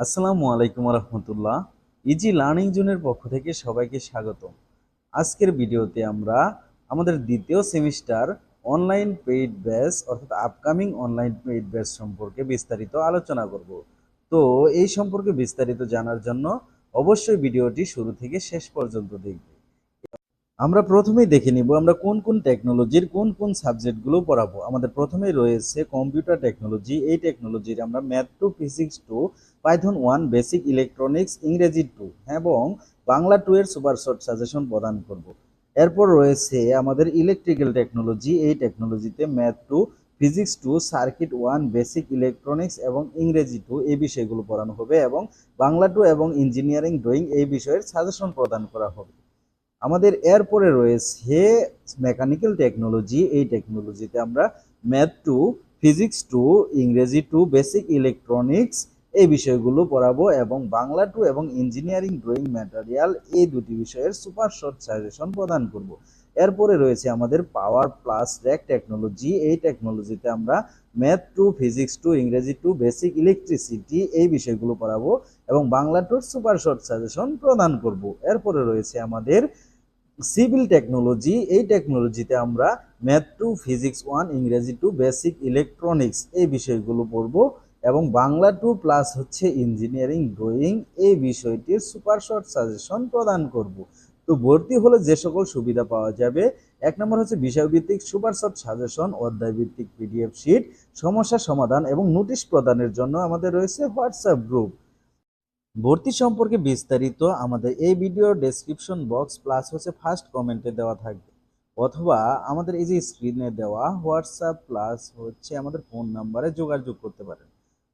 আসসালামু আলাইকুম রহমতুল্লাহ। Easy learning জোনের পক্ষ থেকে সবাইকে স্বাগত আজকের ভিডিওতে আমরা আমাদের দ্বিতীয় সেমিস্টার অনলাইন পেইড ব্যাচ অর্থাৎ আপকামিং অনলাইন পেইড ব্যাচ সম্পর্কে বিস্তারিত আলোচনা করব। তো এই সম্পর্কে বিস্তারিত জানার জন্য অবশ্যই ভিডিওটি শুরু থেকে শেষ পর্যন্ত দেখবে। আমরা প্রথমেই দেখে নিব আমরা কোন কোন টেকনোলজির কোন কোন সাবজেক্টগুলো পড়াবো। আমাদের প্রথমেই রয়েছে কম্পিউটার টেকনোলজি এই টেকনোলজির আমরা math two physics two python one basic electronics ইংরেজি টু এবং বাংলা টু এর সুপার সাজেশন প্রদান করব। এরপর রয়েছে আমাদের ইলেকট্রিক্যাল টেকনোলজি এই টেকনোলজিতে math two physics two circuit one basic electronics এবং ইংরেজি টু এই বিষয়গুলো পড়ানো হবে এবং বাংলা টু এবং ইঞ্জিনিয়ারিং ড্রয়িং এই বিষয়ের সাজেশন প্রদান করা হবে। আমাদের এরপরে রয়েছে মেকানিক্যাল টেকনোলজি এই টেকনোলজিতে আমরা ম্যাথ টু ফিজিক্স টু ইংরেজি টু বেসিক ইলেকট্রনিক্স এই বিষয়গুলো পড়াবো এবং বাংলা টু এবং ইঞ্জিনিয়ারিং ড্রয়িং ম্যাটেরিয়াল এই দুটি বিষয়ের সুপার শর্ট সাজেশন প্রদান করব। এরপরে রয়েছে আমাদের পাওয়ার প্লাস র্যাক টেকনোলজি এই টেকনোলজিতে আমরা ম্যাথ টু ফিজিক্স টু ইংরেজি টু বেসিক ইলেকট্রিসিটি এই বিষয়গুলো পড়াবো এবং বাংলা টুর সুপার শর্ট সাজেশন প্রদান করব। এরপরে রয়েছে আমাদের সিভিল টেকনোলজি এই টেকনোলজিতে আমরা ম্যাথ টু ফিজিক্স ওয়ান ইংরেজি টু বেসিক ইলেকট্রনিক্স এই বিষয়গুলো পড়ব। এবং বাংলা টু প্লাস হচ্ছে ইঞ্জিনিয়ারিং ড্রয়িং এই বিষয়টির সুপার শর্ট সাজেশন প্রদান করব। তো ভর্তি হলে যে সকল সুবিধা পাওয়া যাবে, এক নম্বর হচ্ছে বিষয়ভিত্তিক সুপার শর্ট সাজেশন অধ্যায় ভিত্তিক পিডিএফ শিট সমস্যা সমাধান এবং নোটিশ প্রদানের জন্য আমাদের রয়েছে হোয়াটসঅ্যাপ গ্রুপ ভর্তি সম্পর্কে বিস্তারিত আমাদের এই ভিডিও ডেসক্রিপশন বক্স প্লাস হচ্ছে ফার্স্ট কমেন্টে দেওয়া থাকবে। অথবা আমাদের এই যে স্ক্রিনে দেওয়া হোয়াটসঅ্যাপ প্লাস হচ্ছে আমাদের ফোন নাম্বারে যোগাযোগ করতে পারেন।